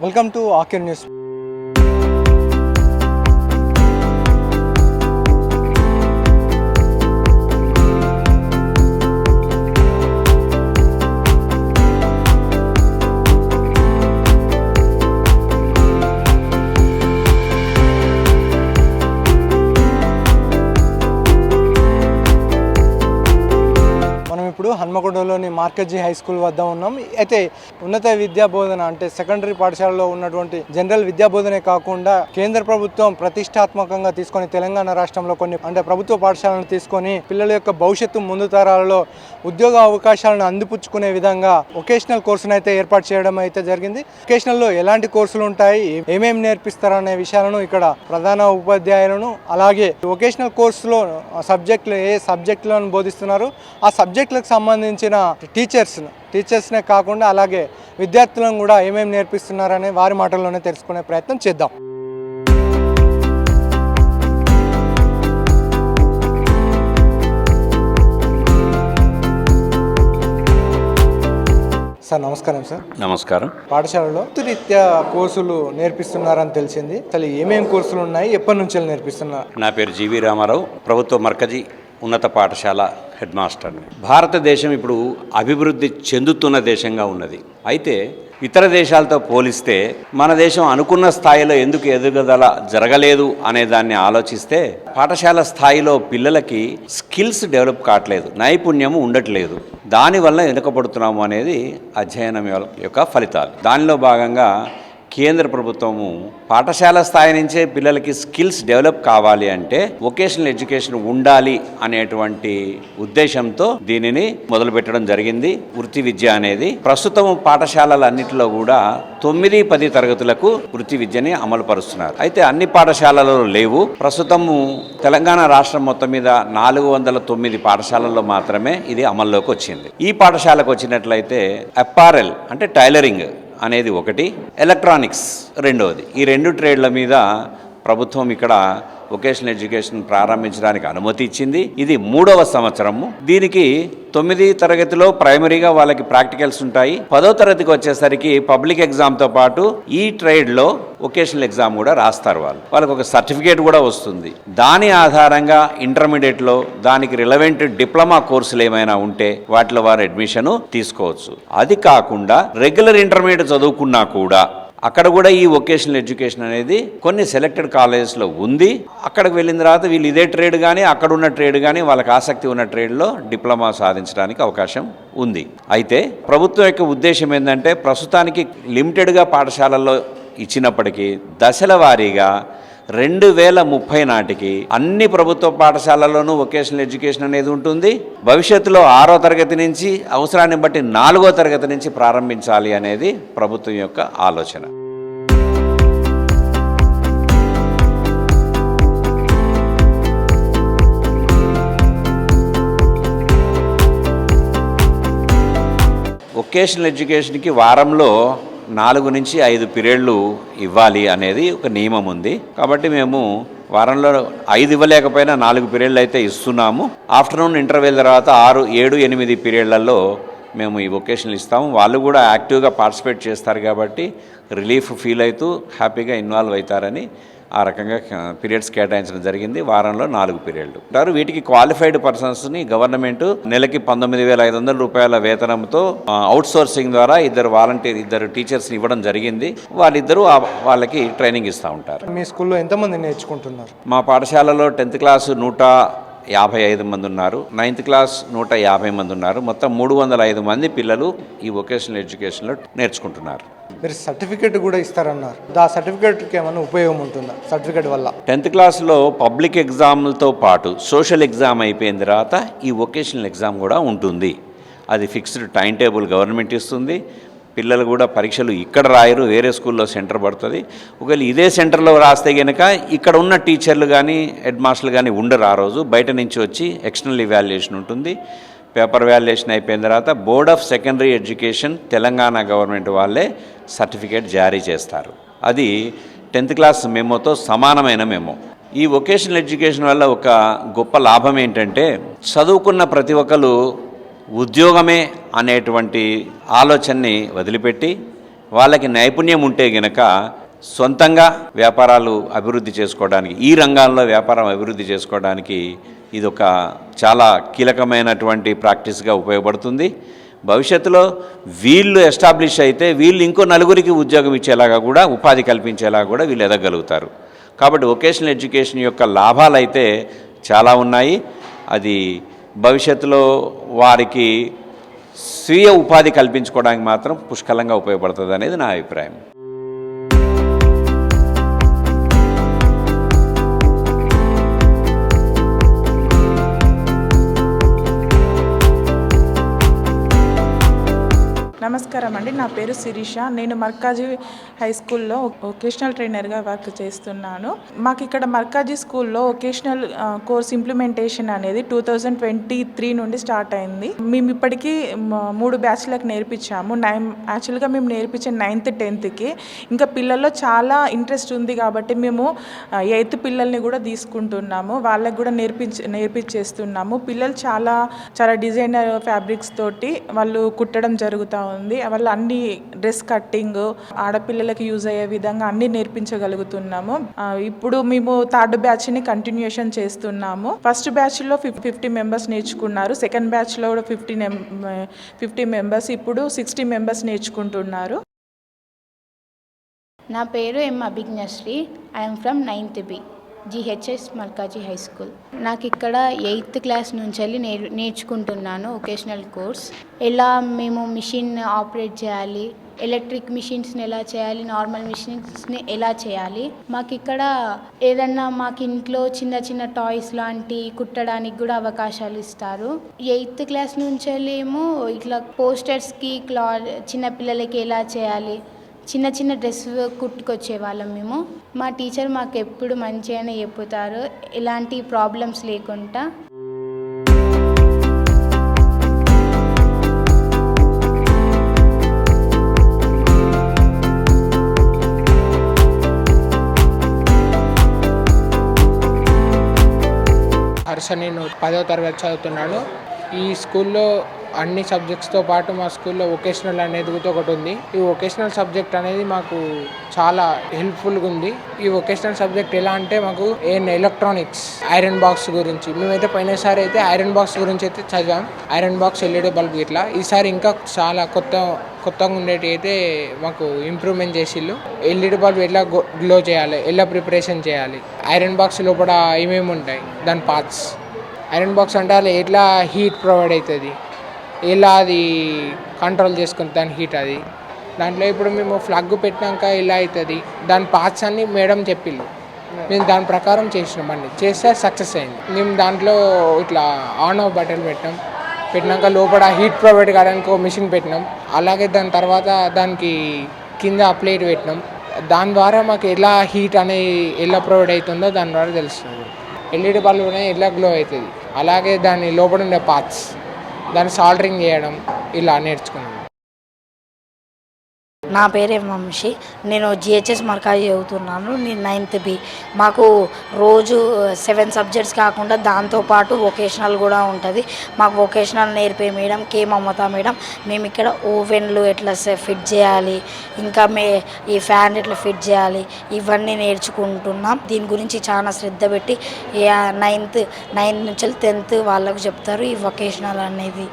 Welcome to ఆకిర్ news హన్మకొండలోని మార్కెట్జీ high school వద్ద ఉన్నాం. అయితే ఉన్నత విద్యా బోధన అంటే సెకండరీ పాఠశాలలో ఉన్నటువంటి జనరల్ విద్యా బోధనే కాకుండా కేంద్ర ప్రభుత్వం ప్రతిష్టాత్మకంగా తీసుకొని తెలంగాణ రాష్ట్రంలో కొన్ని అంటే ప్రభుత్వ పాఠశాలను తీసుకొని పిల్లల యొక్క భవిష్యత్తు ముందు తరాలలో ఉద్యోగ అవకాశాలను అందిపుచ్చుకునే విధంగా వొకేషనల్ కోర్సును అయితే ఏర్పాటు చేయడం అయితే జరిగింది. వొకేషనల్లో ఎలాంటి కోర్సులు ఉంటాయి ఏమేమి నేర్పిస్తారనే విషయాలను ఇక్కడ ప్రధాన ఉపాధ్యాయులను అలాగే వొకేషనల్ కోర్సులో సబ్జెక్టులు ఏ సబ్జెక్టులను బోధిస్తున్నారు ఆ సబ్జెక్టులకు సంబంధించిన టీచర్స్ టీచర్స్నే కాకుండా అలాగే విద్యార్థులను కూడా ఏమేమి నేర్పిస్తున్నారనే వారి మాటల్లోనే తెలుసుకునే ప్రయత్నం చేద్దాం. సార్ నమస్కారం సార్. నమస్కారం. పాఠశాలలో రీత్యా కోర్సులు నేర్పిస్తున్నారని తెలిసింది. అసలు ఏమేమి కోర్సులు ఉన్నాయి? ఎప్పటి నుంచి నేర్పిస్తున్నారు? నా పేరు జీవి రామారావు. ప్రభుత్వ మర్కజీ ఉన్నత పాఠశాల హెడ్ మాస్టర్ని భారతదేశం ఇప్పుడు అభివృద్ధి చెందుతున్న దేశంగా ఉన్నది. అయితే ఇతర దేశాలతో పోలిస్తే మన దేశం అనుకున్న స్థాయిలో ఎందుకు ఎదుగుదల జరగలేదు అనే దాన్ని ఆలోచిస్తే పాఠశాల స్థాయిలో పిల్లలకి స్కిల్స్ డెవలప్ కావట్లేదు నైపుణ్యం ఉండట్లేదు. దానివల్ల వెనుకబడుతున్నాము అనేది అధ్యయనం యొక్క ఫలితాలు. దానిలో భాగంగా కేంద్ర ప్రభుత్వము పాఠశాల స్థాయి నుంచే పిల్లలకి స్కిల్స్ డెవలప్ కావాలి అంటే వొకేషనల్ ఎడ్యుకేషన్ ఉండాలి అనేటువంటి ఉద్దేశంతో దీనిని మొదలుపెట్టడం జరిగింది. వృత్తి విద్య అనేది ప్రస్తుతం పాఠశాలలన్నింటిలో కూడా తొమ్మిది పది తరగతులకు వృత్తి విద్యని అమలు పరుస్తున్నారు అయితే అన్ని పాఠశాలలో లేవు. ప్రస్తుతము తెలంగాణ రాష్ట్రం మొత్తం మీద నాలుగు వందల తొమ్మిది పాఠశాలల్లో మాత్రమే ఇది అమల్లోకి వచ్చింది. ఈ పాఠశాలకు వచ్చినట్లయితే అప్పారెల్ అంటే టైలరింగ్ అనేది ఒకటి. ఎలక్ట్రానిక్స్ రెండవది. ఈ రెండు ట్రేడ్ల మీద ప్రభుత్వం ఇక్కడ వొకేషనల్ ఎడ్యుకేషన్ ప్రారంభించడానికి అనుమతి ఇచ్చింది. ఇది మూడవ సంవత్సరము. దీనికి తొమ్మిది తరగతిలో ప్రైమరీగా వాళ్ళకి ప్రాక్టికల్స్ ఉంటాయి. పదో తరగతికి వచ్చేసరికి పబ్లిక్ ఎగ్జామ్తో పాటు ఈ ట్రేడ్లో వొకేషనల్ ఎగ్జామ్ కూడా రాస్తారు వాళ్ళు. వాళ్ళకి ఒక సర్టిఫికేట్ కూడా వస్తుంది. దాని ఆధారంగా ఇంటర్మీడియట్లో దానికి రిలవెంట్ డిప్లొమా కోర్సులు ఏమైనా ఉంటే వాటిలో వారు అడ్మిషన్ తీసుకోవచ్చు. అది కాకుండా రెగ్యులర్ ఇంటర్మీడియట్ చదువుకున్నా కూడా అక్కడ కూడా ఈ వొకేషనల్ ఎడ్యుకేషన్ అనేది కొన్ని సెలెక్టెడ్ కాలేజెస్లో ఉంది. అక్కడికి వెళ్ళిన తర్వాత వీళ్ళు ఇదే ట్రేడ్ కానీ అక్కడ ఉన్న ట్రేడ్ కానీ వాళ్ళకి ఆసక్తి ఉన్న ట్రేడ్లో డిప్లొమా సాధించడానికి అవకాశం ఉంది. అయితే ప్రభుత్వం యొక్క ఉద్దేశం ఏంటంటే ప్రస్తుతానికి లిమిటెడ్గా పాఠశాలల్లో ఇచ్చినప్పటికీ దశల వారీగా రెండు వేల ముప్పై నాటికి అన్ని ప్రభుత్వ పాఠశాలల్లోనూ వొకేషనల్ ఎడ్యుకేషన్ అనేది ఉంటుంది. భవిష్యత్తులో ఆరో తరగతి నుంచి అవసరాన్ని బట్టి నాలుగో తరగతి నుంచి ప్రారంభించాలి అనేది ప్రభుత్వం యొక్క ఆలోచన. వొకేషనల్ ఎడ్యుకేషన్కి వారంలో నాలుగు నుంచి ఐదు పీరియడ్లు ఇవ్వాలి అనేది ఒక నియమం ఉంది. కాబట్టి మేము వారంలో ఐదు ఇవ్వలేకపోయినా నాలుగు పీరియడ్లు అయితే ఇస్తున్నాము. ఆఫ్టర్నూన్ ఇంటర్వెల్ తర్వాత ఆరు ఏడు ఎనిమిది పీరియడ్లలో మేము ఈ వొకేషన్లు ఇస్తాము. వాళ్ళు కూడా యాక్టివ్గా పార్టిసిపేట్ చేస్తారు కాబట్టి రిలీఫ్ ఫీల్ అవుతూ హ్యాపీగా ఇన్వాల్వ్ అవుతారని ఆ రకంగా పీరియడ్స్ కేటాయించడం జరిగింది. వారంలో నాలుగు పీరియడ్లు. అంటారు వీటికి క్వాలిఫైడ్ పర్సన్స్ని గవర్నమెంట్ నెలకి పంతొమ్మిది వేల ఐదు వందల రూపాయల వేతనంతో అవుట్ సోర్సింగ్ ద్వారా ఇద్దరు వాలంటీర్ ఇద్దరు టీచర్స్ని ఇవ్వడం జరిగింది. వాళ్ళిద్దరూ వాళ్ళకి ట్రైనింగ్ ఇస్తూ ఉంటారు. మీ స్కూల్లో ఎంతమంది నేర్చుకుంటున్నారు? మా పాఠశాలలో టెన్త్ క్లాసు నూట యాభై ఐదు మంది ఉన్నారు. నైన్త్ క్లాస్ నూట యాభై మంది ఉన్నారు. మొత్తం మూడు వందల ఐదు మంది పిల్లలు ఈ వొకేషనల్ ఎడ్యుకేషన్లో నేర్చుకుంటున్నారు. మీరు సర్టిఫికేట్ కూడా ఇస్తారన్నారు. ఆ సర్టిఫికేట్కి ఏమైనా ఉపయోగం ఉంటుందా? సర్టిఫికేట్ వల్ల. టెన్త్ క్లాస్లో పబ్లిక్ ఎగ్జామ్లతో పాటు సోషల్ ఎగ్జామ్ అయిపోయిన తర్వాత ఈ వొకేషనల్ ఎగ్జామ్ కూడా ఉంటుంది. అది ఫిక్స్డ్ టైం టేబుల్ గవర్నమెంట్ ఇస్తుంది. పిల్లలు కూడా పరీక్షలు ఇక్కడ రాయరు వేరే స్కూల్లో సెంటర్ పడుతుంది. ఒకవేళ ఇదే సెంటర్లో రాస్తే కనుక ఇక్కడ ఉన్న టీచర్లు కానీ హెడ్ మాస్టర్లు కానీ ఉండరు ఆ రోజు. బయట నుంచి వచ్చి ఎక్స్టర్నల్ ఇవాల్యుయేషన్ ఉంటుంది. పేపర్ వాల్యుయేషన్ అయిపోయిన తర్వాత board of secondary education Telangana government వాళ్ళే సర్టిఫికేట్ జారీ చేస్తారు. అది టెన్త్ క్లాస్ మెమోతో సమానమైన మెమో. ఈ వొకేషనల్ ఎడ్యుకేషన్ వల్ల ఒక గొప్ప లాభం ఏంటంటే చదువుకున్న ప్రతి ఒక్కరు ఉద్యోగమే అనేటువంటి ఆలోచనని వదిలిపెట్టి వాళ్ళకి నైపుణ్యం ఉంటే గనక సొంతంగా వ్యాపారాలు అభివృద్ధి చేసుకోవడానికి ఈ రంగాల్లో వ్యాపారం అభివృద్ధి చేసుకోవడానికి ఇది ఒక చాలా కీలకమైనటువంటి ప్రాక్టీస్గా ఉపయోగపడుతుంది. భవిష్యత్తులో వీళ్ళు ఎస్టాబ్లిష్ అయితే వీళ్ళు ఇంకో నలుగురికి ఉద్యోగం ఇచ్చేలాగా కూడా ఉపాధి కల్పించేలాగా కూడా వీళ్ళు ఎదగలుగుతారు. కాబట్టి వొకేషనల్ ఎడ్యుకేషన్ యొక్క లాభాలు అయితే చాలా ఉన్నాయి. అది భవిష్యత్తులో వారికి స్వీయ ఉపాధి కల్పించుకోవడానికి మాత్రం పుష్కలంగా ఉపయోగపడుతుంది అనేది నా అభిప్రాయం. అండి. నా పేరు శిరీష. నేను మర్కాజీ హై స్కూల్లో ఒకేషనల్ ట్రైనర్గా వర్క్ చేస్తున్నాను. మాకు ఇక్కడ మర్కాజీ స్కూల్లో ఒకేషనల్ కోర్స్ ఇంప్లిమెంటేషన్ అనేది టూ థౌజండ్ ట్వంటీ త్రీ నుండి స్టార్ట్ అయింది. మేము ఇప్పటికీ మూడు బ్యాచ్లకు నేర్పించాము. నైన్ యాక్చువల్గా మేము నేర్పించే నైన్త్ టెన్త్కి. ఇంకా పిల్లల్లో చాలా ఇంట్రెస్ట్ ఉంది కాబట్టి మేము ఎయిత్ పిల్లల్ని కూడా తీసుకుంటున్నాము. వాళ్ళకి కూడా నేర్పించ నేర్పించేస్తున్నాము. పిల్లలు చాలా చాలా డిజైనర్ ఫ్యాబ్రిక్స్ తోటి వాళ్ళు కుట్టడం జరుగుతూ ఉంది. వాళ్ళు అన్ని డ్రెస్ కట్టింగ్ ఆడపిల్లలకు యూజ్ అయ్యే విధంగా అన్ని నేర్పించగలుగుతున్నాము. ఇప్పుడు మేము థర్డ్ బ్యాచ్ని కంటిన్యూషన్ చేస్తున్నాము. ఫస్ట్ బ్యాచ్లో ఫిఫ్టీ మెంబర్స్ నేర్చుకున్నారు. సెకండ్ బ్యాచ్లో కూడా ఫిఫ్టీ ఫిఫ్టీ మెంబర్స్ ఇప్పుడు సిక్స్టీ మెంబర్స్ నేర్చుకుంటున్నారు. నా పేరు M Abhijnasri. I'm from ninth B GHS Malkaji high school. నాకు ఇక్కడ ఎయిత్ క్లాస్ నుంచి వెళ్ళి నేర్ నేర్చుకుంటున్నాను ఒకేషనల్ కోర్స్. ఎలా మేము మిషన్ ఆపరేట్ చేయాలి ఎలక్ట్రిక్ మిషన్స్ని ఎలా చేయాలి నార్మల్ మిషన్స్ని ఎలా చేయాలి మాకు ఇక్కడ ఏదన్నా మాకు ఇంట్లో చిన్న చిన్న టాయ్స్ లాంటి కుట్టడానికి కూడా అవకాశాలు ఇస్తారు. ఎయిత్ క్లాస్ నుంచి వెళ్ళి ఏమో ఇట్లా పోస్టర్స్కి క్లా చిన్నపిల్లలకి ఎలా చేయాలి చిన్న చిన్న డ్రెస్ కుట్టుకొచ్చే వాళ్ళం మేము. మా టీచర్ మాకు ఎప్పుడు మంచిగానే చెప్పుతారు ఎలాంటి ప్రాబ్లమ్స్ లేకుండా. హర్ష నేను పదో తరగతి చదువుతున్నాను. ఈ స్కూల్లో అన్ని సబ్జెక్ట్స్తో పాటు మా స్కూల్లో వొకేషనల్ అనేది ఒకటి ఉంది. ఈ వొకేషనల్ సబ్జెక్ట్ అనేది మాకు చాలా హెల్ప్ఫుల్గా ఉంది. ఈ వొకేషనల్ సబ్జెక్ట్ ఎలా అంటే మాకు ఏం ఎలక్ట్రానిక్స్ ఐరన్ బాక్స్ గురించి మేమైతే పోయినసారి అయితే ఐరన్ బాక్స్ గురించి అయితే చదివాం. ఐరన్ బాక్స్ ఎల్ఈడి బల్బ్ ఇట్లా ఈసారి ఇంకా చాలా కొత్త కొత్తగా ఉండేటి అయితే మాకు ఇంప్రూవ్మెంట్ చేసిళ్ళు. ఎల్ఈడి బల్బ్ ఎట్లా గ్లో చేయాలి ఎలా ప్రిపరేషన్ చేయాలి ఐరన్ బాక్స్ లోపల ఏమేమి ఉంటాయి దాని పార్ట్స్ ఐరన్ బాక్స్ అంటే ఎట్లా హీట్ ప్రొవైడ్ అవుతుంది? ఎలా అది కంట్రోల్ చేసుకుంది దాని హీట్ అది. దాంట్లో ఇప్పుడు మేము ఫ్లగ్ పెట్టినాక ఇలా అవుతుంది దాని పార్ట్స్ అన్ని మేడం చెప్పిళ్ళు మేము దాని ప్రకారం చేసినాం అండి చేస్తే సక్సెస్ అయింది. మేము దాంట్లో ఇట్లా ఆన్ ఆఫ్ బటన్ పెట్టినాం. పెట్టినాక లోపల హీట్ ప్రొవైడ్ కావడానికి ఒక మిషన్ పెట్టినాం. అలాగే దాని తర్వాత దానికి కింద ప్లేట్ పెట్టినాం. దాని ద్వారా మాకు ఎలా హీట్ అనేది ఎలా ప్రొవైడ్ అవుతుందో దాని ద్వారా తెలుస్తుంది. ఎల్ఈడి బల్బ్ అనేది ఎలా గ్లో అవుతుంది. అలాగే దాని లోపల ఉండే పార్ట్స్ దాన్ని సాల్డరింగ్ చేయడం ఇలా నేర్చుకున్నాను. నా పేరే వంశీ. నేను జిహెచ్ఎస్ మర్కాజీ చదువుతున్నాను. నేను నైన్త్ బి. మాకు రోజు సెవెన్ సబ్జెక్ట్స్ కాకుండా దాంతోపాటు వొకేషనల్ కూడా ఉంటుంది. మాకు వొకేషనల్ నేర్పే మేడం కే మమత మేడం. మేము ఇక్కడ ఓవెన్లు ఎట్లా ఫిట్ చేయాలి ఇంకా మే ఈ ఫ్యాన్ ఎట్లా ఫిట్ చేయాలి ఇవన్నీ నేర్చుకుంటున్నాం. దీని గురించి చాలా శ్రద్ధ పెట్టి నైన్త్ నైన్త్ నుంచి టెన్త్ వాళ్ళకు చెప్తారు ఈ వొకేషనల్ అనేది.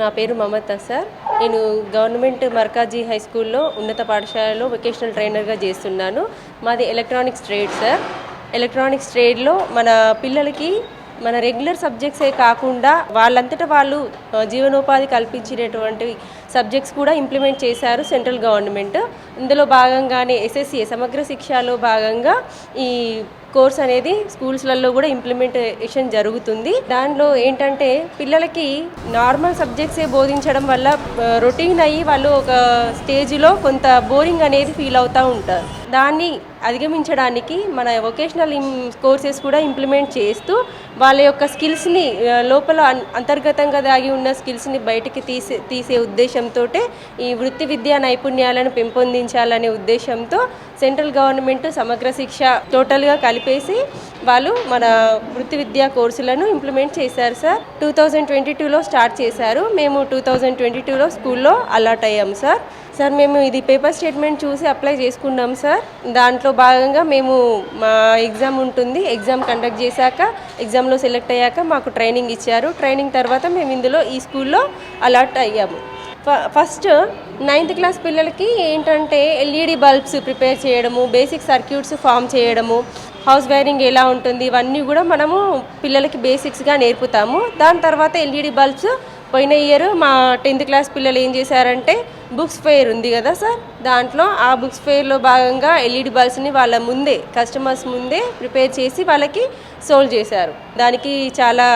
నా పేరు మమత సార్. నేను గవర్నమెంట్ మర్కాజీ హై స్కూల్లో ఉన్నత పాఠశాలలో వొకేషనల్ ట్రైనర్గా చేస్తున్నాను. మాది ఎలక్ట్రానిక్స్ ట్రేడ్ సార్. ఎలక్ట్రానిక్స్ ట్రేడ్లో మన పిల్లలకి మన రెగ్యులర్ సబ్జెక్ట్సే కాకుండా వాళ్ళంతటా వాళ్ళు జీవనోపాధి కల్పించినటువంటి సబ్జెక్ట్స్ కూడా ఇంప్లిమెంట్ చేశారు సెంట్రల్ గవర్నమెంట్ ఇందులో భాగంగానే ఎస్ఎస్సి సమగ్ర శిక్షలో భాగంగా ఈ కోర్స్ అనేది స్కూల్స్లలో కూడా ఇంప్లిమెంటేషన్ జరుగుతుంది. దానిలో ఏంటంటే పిల్లలకి నార్మల్ సబ్జెక్ట్సే బోధించడం వల్ల రొటీన్ అయ్యి వాళ్ళు ఒక స్టేజ్లో కొంత బోరింగ్ అనేది ఫీల్ అవుతూ ఉంటారు. దాన్ని అధిగమించడానికి మన వొకేషనల్ కోర్సెస్ కూడా ఇంప్లిమెంట్ చేస్తూ వాళ్ళ యొక్క స్కిల్స్ని లోపల అన్- అంతర్గతంగా దాగి ఉన్న స్కిల్స్ని బయటికి తీసే తీసే ఉద్దేశంతో ఈ వృత్తి విద్యా నైపుణ్యాలను పెంపొందించాలనే ఉద్దేశంతో సెంట్రల్ గవర్నమెంట్ సమగ్ర శిక్ష టోటల్గా కలిపేసి వాళ్ళు మన వృత్తి విద్యా కోర్సులను ఇంప్లిమెంట్ చేశారు సార్. టూ థౌజండ్ ట్వంటీ టూలో స్టార్ట్ చేశారు. మేము టూ థౌజండ్ ట్వంటీ టూలో స్కూల్లో అలాట్ అయ్యాము సార్. సార్ మేము ఇది పేపర్ స్టేట్మెంట్ చూసి అప్లై చేసుకున్నాం సార్. దాంట్లో భాగంగా మేము మా ఎగ్జామ్ ఉంటుంది. ఎగ్జామ్ కండక్ట్ చేశాక ఎగ్జామ్లో సెలెక్ట్ అయ్యాక మాకు ట్రైనింగ్ ఇచ్చారు. ట్రైనింగ్ తర్వాత మేము ఇందులో ఈ స్కూల్లో అలాట్ అయ్యాము. ఫ- ఫస్ట్ నైన్త్ క్లాస్ పిల్లలకి ఏంటంటే ఎల్ఈడి బల్బ్స్ ప్రిపేర్ చేయడము బేసిక్ సర్క్యూట్స్ ఫామ్ చేయడము హౌస్ వైరింగ్ ఎలా ఉంటుంది ఇవన్నీ కూడా మనము పిల్లలకి బేసిక్స్గా నేర్పుతాము. దాని తర్వాత ఎల్ఈడి బల్బ్స్ పోయిన ఇయర్ మా టెన్త్ క్లాస్ పిల్లలు ఏం చేశారంటే బుక్స్ ఫెయిర్ ఉంది కదా సార్? దాంట్లో ఆ బుక్స్ ఫెయిర్లో భాగంగా ఎల్ఈడి బల్బ్స్ని వాళ్ళ ముందే కస్టమర్స్ ముందే ప్రిపేర్ చేసి వాళ్ళకి సోల్వ్ చేశారు. దానికి చాలా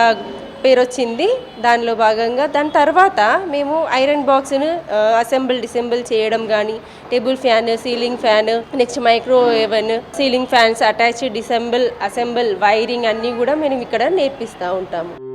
పేరు వచ్చింది దానిలో భాగంగా దాని తర్వాత మేము ఐరన్ బాక్స్ను అసెంబుల్ డిసెంబుల్ చేయడం కానీ table fan ceiling fan next micro oven ceiling fans attach disassemble assemble wiring అన్నీ కూడా మేము ఇక్కడ నేర్పిస్తూ ఉంటాము.